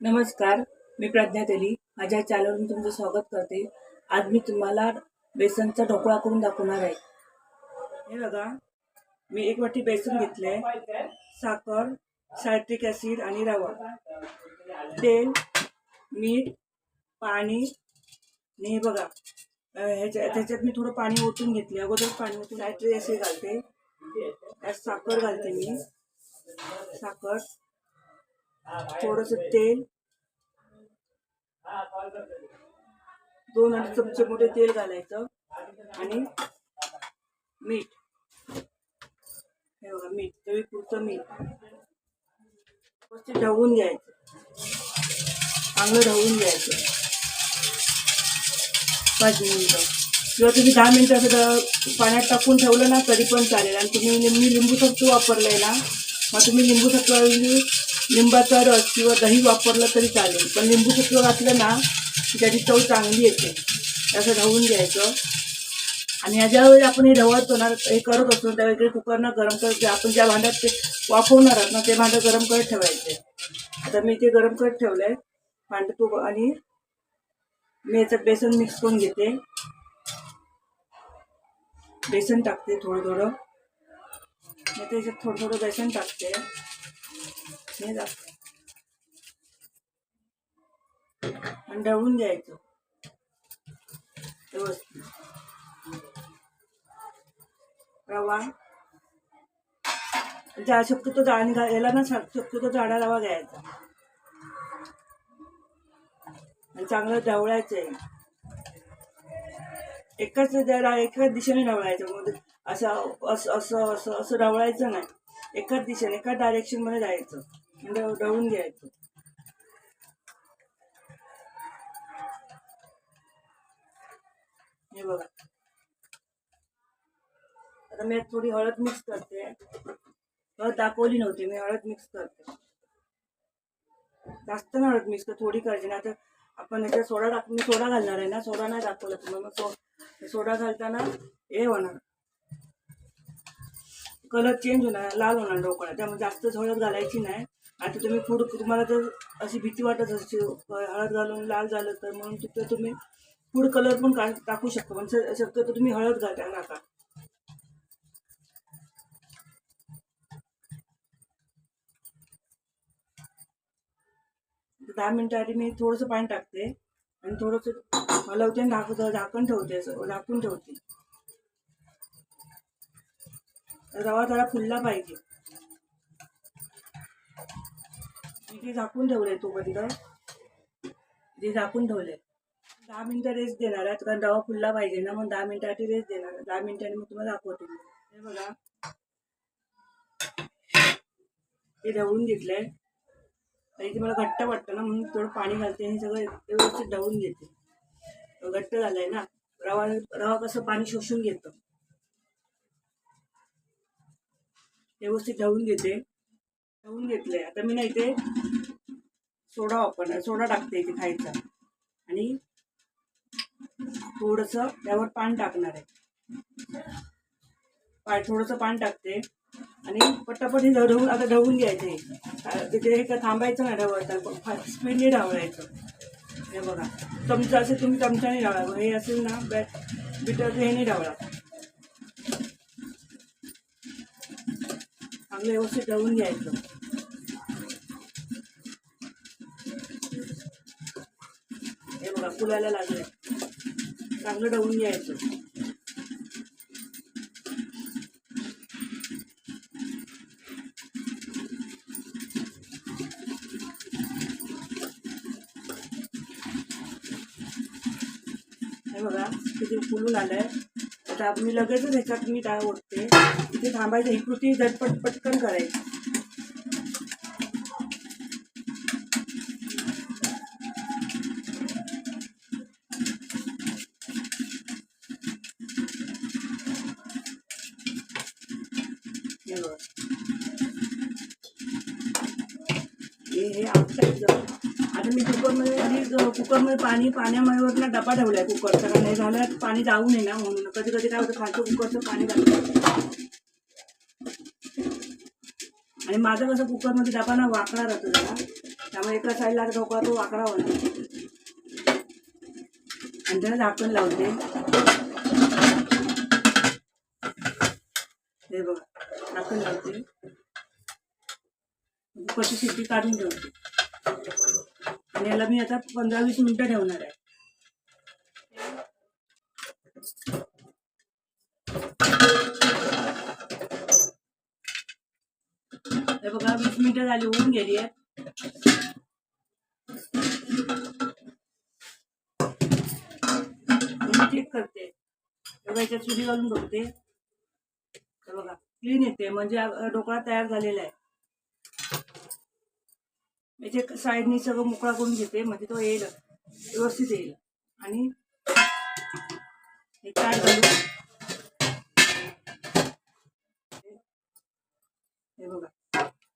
नमस्कार मी प्रज्ञा तेली. माझ्या चॅनलवरून तुमचं स्वागत करते. आज मी तुम्हाला बेसनचा ढोकळा करून दाखवणार आहे. हे बघा मी एक वाटी बेसन घेतलंय. साखर सायट्रिक ॲसिड आणि रवा. तेल मीठ पाणी आणि हे बघा ह्याच्या त्याच्यात मी थोडं पाणी ओतून घेतले अगोदर पाणी ओतून सायट्रिक ॲसिड घालते. त्यात साखर घालते मी. साखर. थोडस तेल. दोन अडीच चमचे मोठे तेल घालायचं. आणि मीठ. हे बघा मीठ. तवी पुरतं मीठ. व्यवस्थित ढवून घ्यायचं. चांगलं ढवून घ्यायचं. पाच मिनिटं. किंवा तुम्ही दहा मिनिटं असं पाण्यात टाकून ठेवलं ना तरी पण चालेल. आणि तुम्ही लिंबू लिंबू वापरलं वापरलंय ना मग तुम्ही लिंबू सत्तू लिंबाचा रस किंवा दही वापरलं तरी चालेल. पण लिंबू सत्व घातलं ना की त्याची चव चांगली येते. असं ढवून घ्यायचं. आणि ह्याच्यावेळी आपण हे ढवळतो ना हे करत असतो त्यावेळी कुकरनं गरम करत आपण ज्या भांड्यात ते वाफवणार आहोत ना ते भांडं गरम करत ठेवायचे. आता मी ते गरम करत ठेवलं आहे भांडं तू आणि मी याचं बेसन मिक्स करून घेते. बेसन टाकते थोडं थोडं. मग त्याच्यात थोडं थोडं बेसन टाकते. हे टाकते आणि ढवळून घ्यायचं. व्यवस्थित. रवा. जा शक्यतो जाण घा याला ना शक्यतो जाडा रवा घ्यायचा. आणि चांगलं ढवळायचं आहे एकाच जरा एकाच दिशेने ढवळायचं. मग असं असं असं असं असं ढवळायचं नाही. एकाच दिशेने एकाच डायरेक्शनमध्ये जायचं. म्हणजे ढवळून घ्यायचं. हे बघा. आता मी थोडी हळद मिक्स करते. हळद दाखवली नव्हती मी हळद मिक्स करते. जास्त ना हळद मिक्स कर थोडी करायची. ना आता आपण याच्यात सोडा टाक मी सोडा घालणार आहे ना? सोडा नाही दाखवला तुम्हाला मग सो सोडा घालताना हे होणार. कलर चेंज होणार लाल होणार ढोकळा त्यामुळे जास्त हळद घालायची नाही. आता तुम्ही फूड तुम्हाला जर अशी भीती वाटत असेल हळद घालून लाल झालं तर म्हणून तिथं तुम्ही फूड कलर पण का टाकू शकता पण शक्यतो तुम्ही हळद घालता नाका दहा मिनिटं आधी मी थोडंसं पाणी टाकते आणि थोडंसं हलवते आणि झाक झाकण ठेवते असं झाकून ठेवते. रवा थोडा फुलला पाहिजे. किती झाकून ठेवले तोपर्यंत ते झाकून ठेवले दहा मिनिटं रेस्ट देणार आहे कारण रवा फुलला पाहिजे ना मग दहा मिनिटासाठी रेस्ट देणार आहे. दहा मिनिटांनी मग तुम्हाला दाखवते. हे बघा. ते ढवळून घेतलंय. आणि ते मला घट्ट वाटतं ना म्हणून थोडं पाणी घालते आणि सगळं व्यवस्थित ढवळून घेते. घट्ट झालंय ना. रवा रवा कसं पाणी शोषून घेतं. व्यवस्थित ढवळून घेते. ठेवून घेतलंय. आता मी ना इथे सोडा वापरणार सोडा टाकते इथे खायचा. आणि थोडंसं त्यावर पान टाकणार आहे. पाय थोडंसं पान टाकते. आणि पटापट हे ढवळून आता ढवून घ्यायचं तिथे हे का थांबायचं नाही ढवळता स्पीडने ढवळायचं. हे बघा. चमचा असेल तुम्ही चमच्याने ढवळा. हे असेल ना बॅ बिटरचं हे नाही ढवळा चांगलं व्यवस्थित दळून घ्यायचं. हे बघा फुलायला लागले चांगलं डवून घ्यायचं. हे बघा किती फुलून आलंय आता मी लगेचच ह्याच्यात मी डाळ ओढते तिथे थांबायचं ही कृती झटपट पटकन करायची हे आता मी कुकरमध्ये आधी कुकरमध्ये पाणी पाण्यामध्ये ना डबा आहे कुकरचा नाही हे झालं पाणी जाऊ नये ना म्हणून. कधी कधी काय होतं खालचं कुकरचं पाणी जाऊ आणि माझं कसं कुकरमध्ये दाबाना ना वाकडा राहतो जरा. त्यामुळे एका साईडला ढोकळा तो वाकडा होणार. आणि त्याला झाकण लावते. हे बघा झाकण लावते. कशी शिट्टी काढून ठेवते. आणि याला मी आता पंधरा वीस मिनटं ठेवणार आहे. हे बघा वीस मिनिटं झाली होऊन गेली आहे मी चेक करते. बघा याच्यात चुली घालून बघते. हे बघा क्लीन येते म्हणजे ढोकळा तयार झालेला आहे. याचे साईडनी सगळं मोकळा करून घेते म्हणजे तो येईल व्यवस्थित येईल. आणि हे ताट घालू हे बघा.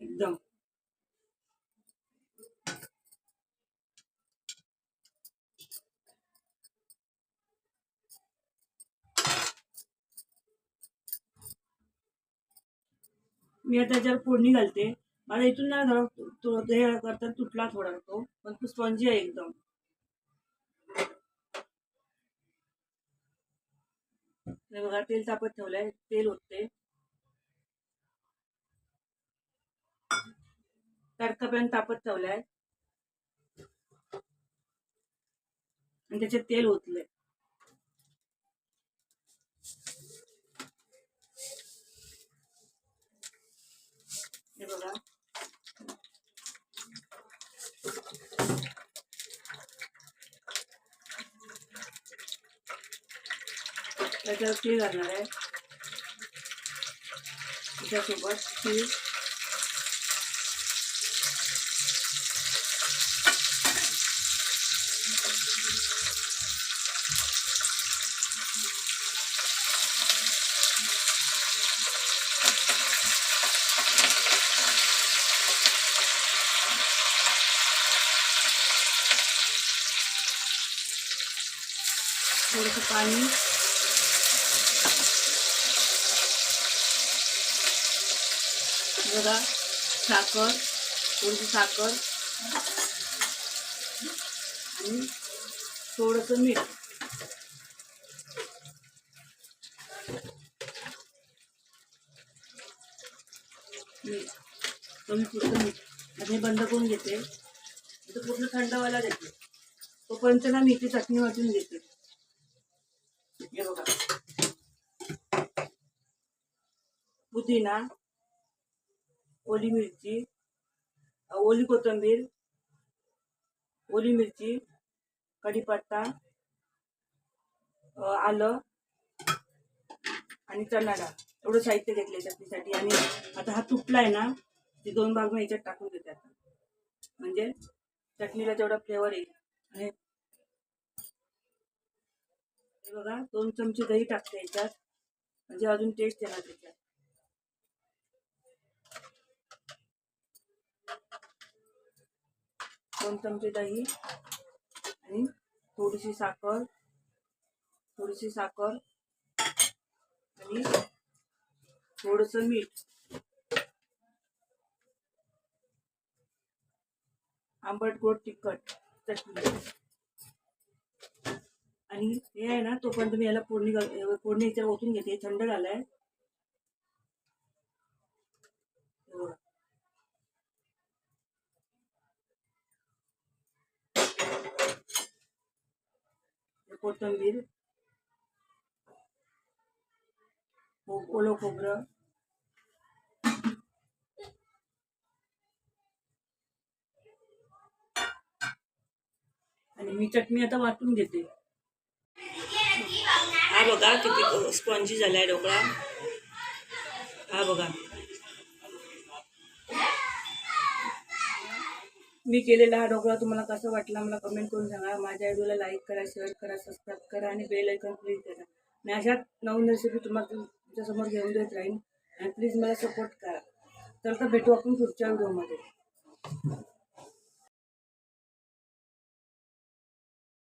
एकदम. मी आता त्याच्यावर फोडणी घालते. माझा इथून ना जरा हे करता तुटला थोडा तो पण तो स्पंजी आहे एकदम. बघा तेल तापत ठेवलंय तेल होते तडकापर्यंत तापत ठेवलाय. आणि त्याचे तेल ओतलंय. हे बघा. त्याच्यावर तीळ घालणार आहे. त्याच्यासोबत तीळ थोडंसं पाणी. जरा साखर थोडीशी साखर. आणि थोडंसं मीठ. मीठ. कमी पुरतं मीठ. आणि बंद करून घेते. तो पूर्ण थंड व्हायला देते. तोपर्यंत ना मी चटणी वाटून घेते. हे बघा पुदिना ओली मिरची ओली कोथिंबीर ओली मिरची कढीपत्ता आलं आणि चणा डाळ एवढं साहित्य घेतले चटणीसाठी आणि आता हा तुटलाय ना ते दोन भाग मी याच्यात टाकून देते आता. म्हणजे चटणीला तेवढा फ्लेवर येईल आणि बघा दोन चमचे दही टाकते याच्यात. म्हणजे अजून टेस्ट येणार त्याच्यात. दोन चमचे दही आणि थोडीशी साखर थोडीशी साखर आणि थोडस मीठ. आंबट गोड तिखट चटणी. आणि हे आहे ना तोपर्यंत मी याला फोडणी फोडणी याच्यावर ओतून घेते थंड झालाय. हे बघा. कोथिंबीर. हो, ओलं खोबरं. आणि मी चटणी आता वाटून घेते. बघा किती स्पॉन्जी झालाय ढोकळा. हा बघा. मी केलेला हा ढोकळा तुम्हाला कसा वाटला मला कमेंट करून सांगा. माझ्या व्हिडिओला लाईक करा शेअर करा सबस्क्राईब करा आणि बेल ऐकून प्लीज करा. मी अशात नवीन रेसिपी तुम्हाला तुमच्यासमोर घेऊन देत राहीन. आणि प्लीज मला सपोर्ट करा. तर भेटू आपण पुढच्या व्हिडिओमध्ये